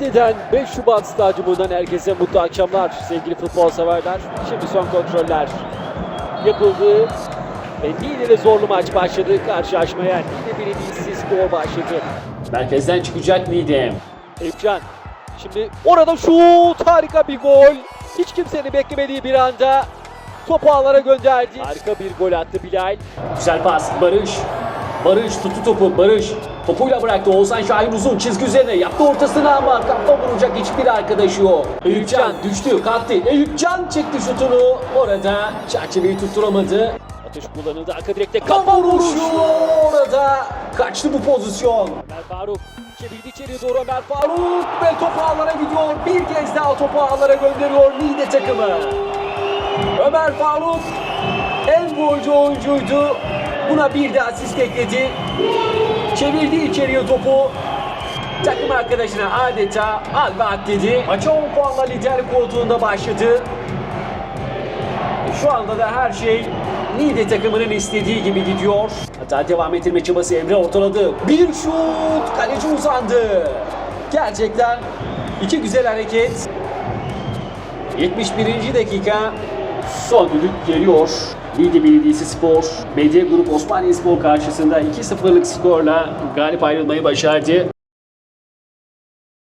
Niğde'den 5 Şubat Stadyumundan herkese mutlu akşamlar sevgili futbol severler. Şimdi son kontroller yapıldı ve Niğde'de zorlu maç başladı. Karşılaşmaya Niğde Belediyesi Spor başladı. Merkezden çıkacak Nidem. Eyüpcan şimdi orada şut harika bir gol. Hiç kimsenin beklemediği bir anda topu ağlara gönderdi. Harika bir gol attı Bilal. Güzel pas Barış. Barış tuttu topu Barış. Topuyla bıraktı Oğuzhan Şahin uzun çizgi üzerine yaptı ortasına ama kafa vuracak hiçbir arkadaşı yok. Eyüpcan düştü kalktı. Eyüpcan çekti şutunu. Orada çerçeveyi tutturamadı. Atış kullanıldı arka direkte Kafa vuruşu. orada kaçtı bu pozisyon. Ömer Faruk çevirdi içeriye doğru Ömer Faruk ve topu ağlara gidiyor. Bir kez daha topu ağlara gönderiyor Niğde takımı. Ömer Faruk en golcü oyuncuydu. Buna bir de asist ekledi. Çevirdi içeriye topu. Takım arkadaşına adeta al ve at dedi. Maça 10 puanla lider koltuğunda başladı. Şu anda da her şey Niğde takımının istediği gibi gidiyor. Hatta devam ettirme çabası Emre ortaladı. Bir şut, kaleci uzandı. Gerçekten iki güzel hareket. 71. dakika son düdük geliyor. Niğde Belediyesi Spor, Medya Grup Osmaniye Spor karşısında 2-0'lık skorla galip ayrılmayı başardı.